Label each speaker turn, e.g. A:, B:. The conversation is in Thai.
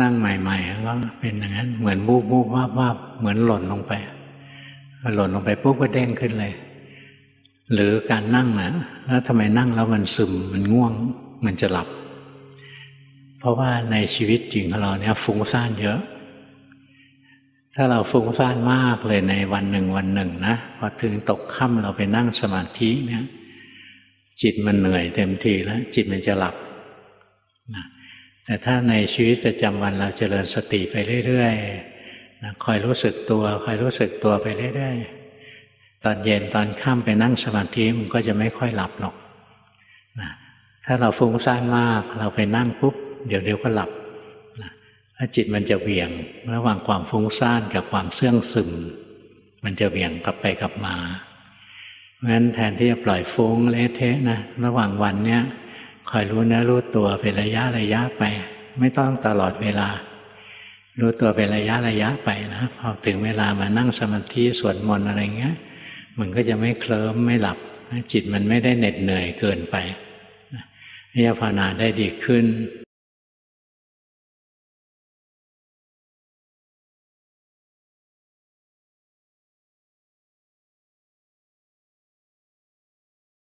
A: นั่งใหม่ๆก็เป็นอย่างนั้น เหมือนบูบบูบวาบวาบเหมือนหล่นลงไปพอหล่นลงไปปุ๊บก็เด้งขึ้นเลย หรือการนั่งนะแล้วทำไมนั่งแล้วมันซึมมันง่วง มันจะหลับ เพราะว่าในชีวิตจริงของเราเนี่ยฟุ้งซ่านเยอะ ถ้าเราฟุ้งซ่านมากเลยในวันหนึ่งวันหนึ่งนะพอถึงตกค่ำเราไปนั่งสมาธิเนี่ย จิตมันเหนื่อยเต็มทีแล้วจิตมันจะหลับ แต่ถ้าในชีวิตประจำวันเราเจริญสติไปเรื่อยๆนะคอยรู้สึกตัว คอยรู้สึกตัวไปเรื่อยๆ ตอนเย็นตอนค่ำไปนั่งสมาธิมันก็จะไม่ค่อยหลับหรอกนะถ้าเราฟุ้งซ่านมาก เราไปนั่งปุ๊บเดี๋ยวเดี๋ยวก็หลับถ้าจิตมันจะเหวี่ยงระหว่างความฟุ้งซ่านกับความเสื่องซึม มันจะเหวี่ยงกลับไปกลับมาเพราะฉะนั้นแทนที่จะปล่อยฟุ้งเละเทะนะระหว่างวันเนี้ย คอยรู้เนื้อรู้ตัวเป็นระยะระยะไป ไม่ต้องตลอดเวลา รู้ตัวเป็นระยะระยะไปนะพอถึงเวลามานั่งสมาธิสวดมนต์อะไรเงี้ย มันก็จะไม่เคลิ้มไม่หลับ จิตมันไม่ได้เหน็ดเหนื่อยเกินไปนี่ภาวนาได้ดีขึ้น